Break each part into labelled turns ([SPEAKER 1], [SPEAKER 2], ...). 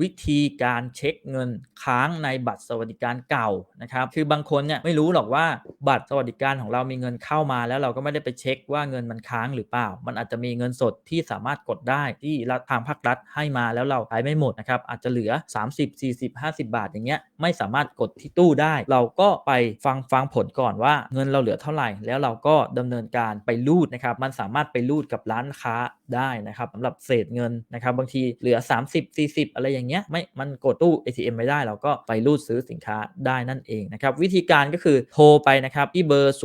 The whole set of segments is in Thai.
[SPEAKER 1] วิธีการเช็คเงินค้างในบัตรสวัสดิการเก่านะครับคือบางคนเนี่ยไม่รู้หรอกว่าบัตรสวัสดิการของเรามีเงินเข้ามา แล้วเราก็ไม่ได้ไปเช็คว่าเงินมันค้างหรือเปล่า มันอาจจะมีเงินสดที่สามารถกดได้ที่รัฐทางภาครัฐให้มาแล้วเราใช้ไม่หมดนะครับอาจจะเหลือ 30 40 50 บาทอย่างเงี้ยไม่สามารถกดที่ตู้ได้ เราก็ไปฟังฟังผลก่อนว่าเงินเราเหลือเท่าไหร่ แล้วเราก็ดำเนินการไปรูดนะครับมันสามารถไปรูดกับร้านค้าได้นะครับสำหรับเศษเงินนะครับบางทีเหลือ 30 40 อะไรอย่างเงี้ยไม่มันกดตู้ ATM ไม่ได้เราก็ไปรูดซื้อสินค้าได้นั่นเองนะครับวิธีการก็คือโทรไปนะครับที่เบอร์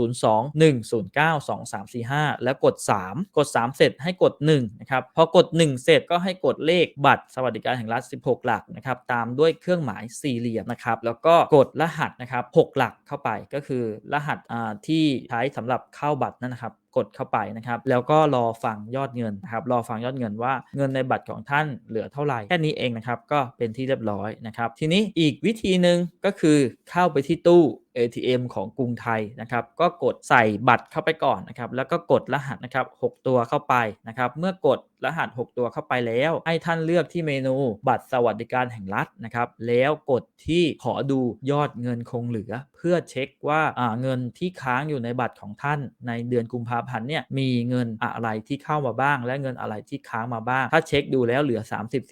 [SPEAKER 1] 02-109-2345 แล้วกด 3 กด 3 เสร็จให้กด1นะครับพอกด 1 เสร็จก็ให้กดเลขบัตรสวัสดิการแห่งรัฐ 16 หลักนะครับตามด้วยเครื่องหมายสี่เหลี่ยมนะครับแล้วก็กดรหัสนะครับ6หลักเข้าไปก็คือรหัสที่ใช้สำหรับเข้าบัตรนั่นนะครับ กดเข้าไปนะครับ แล้วก็รอฟังยอดเงินนะครับ รอฟังยอดเงินว่าเงินในบัตรของท่านเหลือเท่าไหร่แค่นี้เองนะครับ ก็เป็นที่เรียบร้อยนะครับ ทีนี้อีกวิธีหนึ่งก็คือเข้าไปที่ตู้ ATM ของกรุงไทยนะครับ ก็กดใส่บัตรเข้าไปก่อนนะครับ แล้วก็กดรหัสนะครับ 6 ตัวเข้าไปนะครับ เมื่อกดรหัส 6 ตัวเข้าไปแล้ว ให้ท่านเลือกที่เมนูบัตรสวัสดิการแห่งรัฐนะครับ แล้วกดที่ขอดูยอดเงินคงเหลือ เพื่อเช็คว่าเงินที่ค้างอยู่ในบัตรของท่านในเดือนกุมภาพันธ์เนี่ยมีเงินอะไรที่เข้ามาบ้าง และเงินอะไรที่ค้างมาบ้าง ถ้าเช็คดูแล้วเหลือ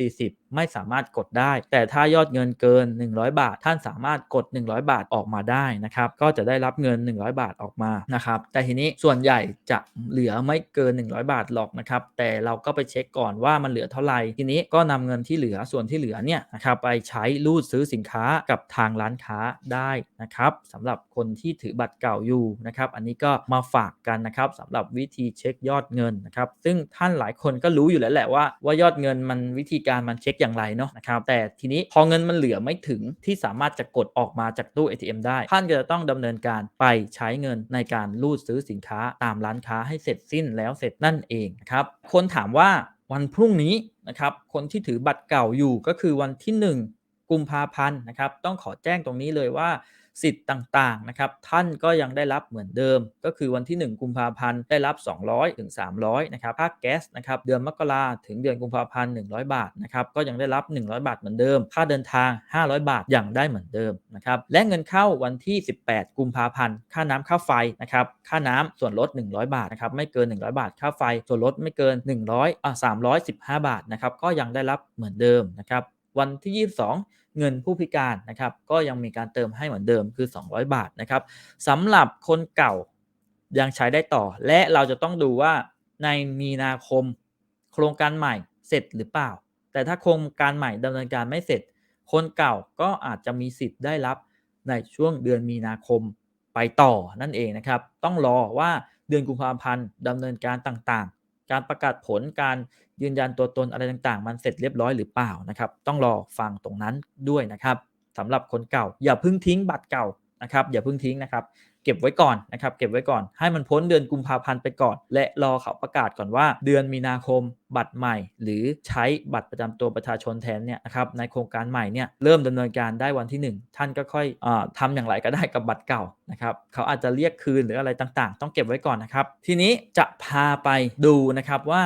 [SPEAKER 1] 30-40ไม่สามารถกดได้ แต่ถ้ายอดเงินเกิน 100 บาท ท่านสามารถกด 100 บาทออกมาได้นะครับ ก็จะได้รับเงิน 100 บาทออกมานะครับ แต่ทีนี้ส่วนใหญ่จะเหลือไม่เกิน 100 บาทหรอกนะครับ แต่เราก็ไปเช็คก่อนว่ามันเหลือเท่าไหร่ทีนี้ก็นำเงินที่เหลือส่วนที่เหลือเนี่ยนะครับไปใช้รูดซื้อสินค้ากับทางร้านค้าได้นะครับสำหรับคนที่ถือบัตรเก่าอยู่นะครับอันนี้ก็มาฝากกันนะครับสำหรับวิธีเช็คยอดเงินนะครับซึ่งท่านหลายคนก็รู้อยู่แล้วแหละว่าว่ายอดเงินมันวิธีการมันเช็คอย่างไรเนาะนะครับแต่ทีนี้พอเงินมันเหลือไม่ถึงที่สามารถจะกดออกมาจากตู้ ATM ได้ ท่านก็จะต้องดำเนินการไปใช้เงินในการรูดซื้อสินค้าตามร้านค้าให้เสร็จสิ้นแล้วเสร็จนั่นเองนะครับคนถามว่าวันพรุ่งนี้นะครับคนที่ถือบัตรเก่าอยู่ก็คือวันที่ 1 กุมภาพันธ์นะครับ ต้องขอแจ้งตรงนี้เลยว่า สิทธิ์ต่างๆนะครับท่านก็ยังได้รับเหมือนเดิม ก็คือวันที่ 1 กุมภาพันธ์ได้รับ 200ถึง300นะครับค่าแก๊สนะครับเดือนมกราถึงเดือนกุมภาพันธ์100 บาทนะครับก็ยังได้รับ 100 บาทเหมือนเดิม ค่าเดินทาง 500 บาทยังได้เหมือนเดิมนะครับและเงินเข้าวันที่ 18 กุมภาพันธ์ค่าน้ำค่าไฟนะครับค่าน้ำส่วนลด 100 บาทนะครับไม่เกิน 100 บาท ค่าไฟส่วนลดไม่เกิน 100อะ315 บาทนะครับก็ยังได้รับเหมือนเดิมนะครับวันที่ 22 เงินผู้พิการนะครับ ก็ยังมีการเติมให้เหมือนเดิมคือ 200 บาทนะครับสำหรับคนเก่ายังใช้ได้ต่อ และเราจะต้องดูว่าในมีนาคมโครงการใหม่เสร็จหรือเปล่า แต่ถ้าโครงการใหม่ดำเนินการไม่เสร็จ คนเก่าก็อาจจะมีสิทธิ์ได้รับในช่วงเดือนมีนาคมไปต่อนั่นเองนะครับ ต้องรอว่าเดือนกุมภาพันธ์ดำเนินการต่าง การประกาศผลการยืนยันตัวตนอะไรต่างๆ มันเสร็จเรียบร้อยหรือเปล่านะครับ ต้องรอฟังตรงนั้นด้วยนะครับสำหรับคนเก่า อย่าเพิ่งทิ้งบัตรเก่า นะครับอย่าเพิ่งทิ้งนะครับ เก็บไว้ก่อนนะครับ เก็บไว้ก่อน ให้มันพ้นเดือนกุมภาพันธ์ไปก่อน และรอเขาประกาศก่อนว่า เดือนมีนาคมบัตรใหม่ หรือใช้บัตรประจำตัวประชาชนแทนเนี่ยนะครับในโครงการใหม่เนี่ยเริ่มดำเนินการได้วันที่ 1 ท่านก็ค่อยอทำอย่างไรก็ได้กับบัตรเก่านะครับเขาอาจจะเรียกคืนหรืออะไรต่างๆ ต้องเก็บไว้ก่อนนะครับ ทีนี้จะพาไปดูนะครับว่า